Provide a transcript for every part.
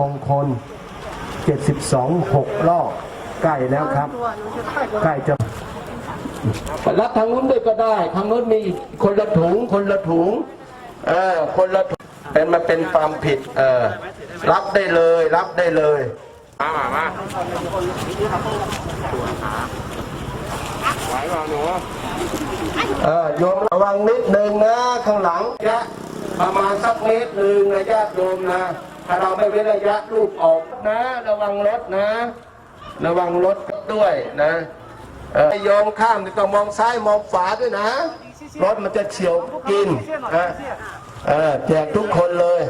มงคล 72 6รอบใกล้แล้วครับ ใกล้จะรับทางนู้นด้วยก็ได้ ทางนู้นมีอีกคนละถุง คนละถุง เออ คนละถุง เป็นมาเป็นความผิด เออ รับได้เลย รับได้เลย มามามาไหวเปล่าหนูเออโยมระวังนิดนึงนะ ข้างหลังระยะประมาณสักเมตรหนึ่งระยะโยมนะ ถ้าเราไม่เว้นระยะลูกออกนะ ระวังรถนะ ระวังรถด้วยนะเออโยมข้ามต้องมองซ้ายมองขวาด้วยนะ รถมันจะเฉียวกินนะแจกทุกคนเลย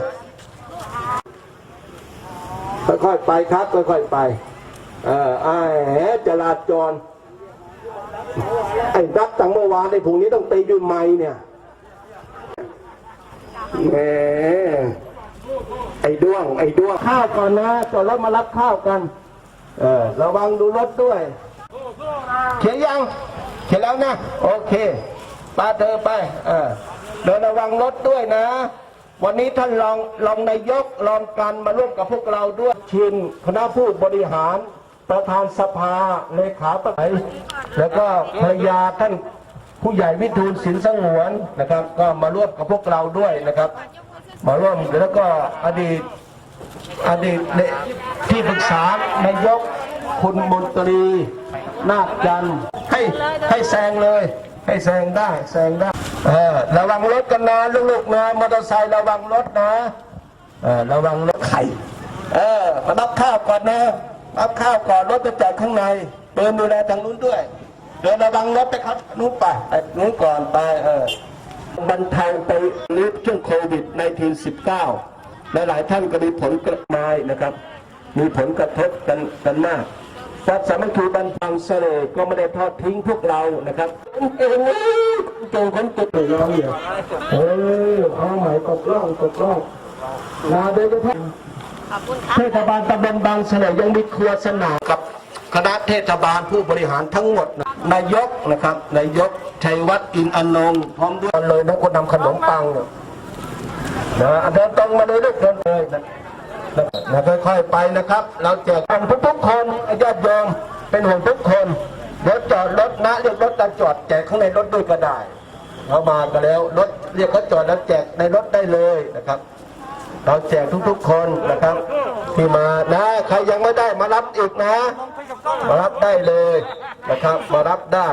ค่อยๆไปครับค่อยๆไปเออไอ้แหจราจรไอ้รักตังเมื่อวานในพรุ่งนี้ต้องตีด้วยไม้เนี่ยแหม ไอ้ด้วง ไอ้ด้วง ข้าวก่อนนะจอดรถมารับข้าวกัน เออ ระวังดูรถด้วย เขียนยัง เขียนแล้วนะ โอเคปาเธอไป เออเดินระวังรถด้วยนะ วันนี้ท่านรองรองนายกรองการมาร่วมกับพวกเราด้วย ชินคณะผู้บริหาร ประธานสภาเลขาประธานแล้วก็ภรรยาท่านผู้ใหญ่วิทูลสินสงวนนะครับ ก็มาร่วมกับพวกเราด้วยนะครับ มาร่วมแล้วก็อดีตอดีตเลที่ปรึกษานายกคุณมนตรีนาคจันทร์ให้ให้แซงเลย ให้แซงได้แซงได้เออระวังรถกันนะลูกๆนะมอเตอร์ไซค์ระวังรถนะเออระวังรถไข่เออมารับข้าวก่อนนะรับข้าวก่อนรถจะแจกข้างในเดินดูแลทางนู้นด้วยเดินระวังรถไปครับนู้นไปไปนู้นก่อนไปเออ บรรเทาไปนี้ช่วงโควิดในที19หลายท่านก็มีผลกระทบนะครับ มีผลกระทบกันกันมากวัดสามัคคีบันทังเสลก็ไม่ได้ทอดทิ้งพวกเรานะครับเอ้ยโจงคนตุดลยร้องอยู่เออเอาใหม่ตกล่องตกล่องนาโดยเฉพาะเทศบาลตำบลบางเสลยังมีครัวสนามกับ คณะเทศบาลผู้บริหารทั้งหมดนะนายกนะครับ นายกชัยวัฒน์อินอนงพร้อมด้วยเลยนะคนนำขนมปังเนี่ยนะเดินตรงมาเลยลูกเดินเลยนะนะค่อยๆไปนะครับ เราแจกกันทุกๆคนญาติโยมเป็นห่วงทุกคนรถจอดรถนะเรียกรถตาจอดแจกข้างในรถด้วยก็ได้เขามากันแล้วรถเรียกเขาจอดแล้วแจกในรถได้เลยนะครับ เราแจกทุกๆคนนะครับ ที่มานะใครยังไม่ได้มารับอีกนะ มารับได้เลยนะครับ มารับได้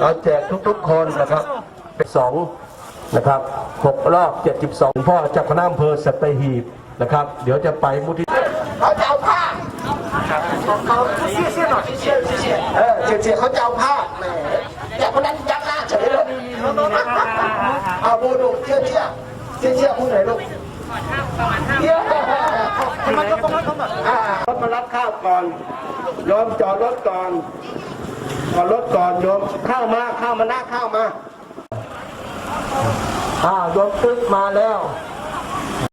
เราแจกทุกๆคนนะครับเป็นสองนะครับหกรอบ72พ่อจากคณะอำเภอสัตหีบนะครับ เดี๋ยวจะไปมุทิเขาจะเอาผ้าเขาเชี่ยเชี่ยหน่อยเชี่ยเชี่ยเออเชี่ยเชี่ยเขาจะเอาผ้าแหมแต่คนนั้นยักหน้าเฉยเลยเอาดูดูเชี่ยเชี่ยเชี่ยเชี่ยพูดหน่อยลูกเชี่ย มันก็ต้องรับเขาแบบอ่ารถมารับข้าวก่อนยอมจอดรถก่อนจอดรถก่อนโยมข้าวมาข้าวมาหน้าข้าวมาอ่าโยมตึ๊กมาแล้ว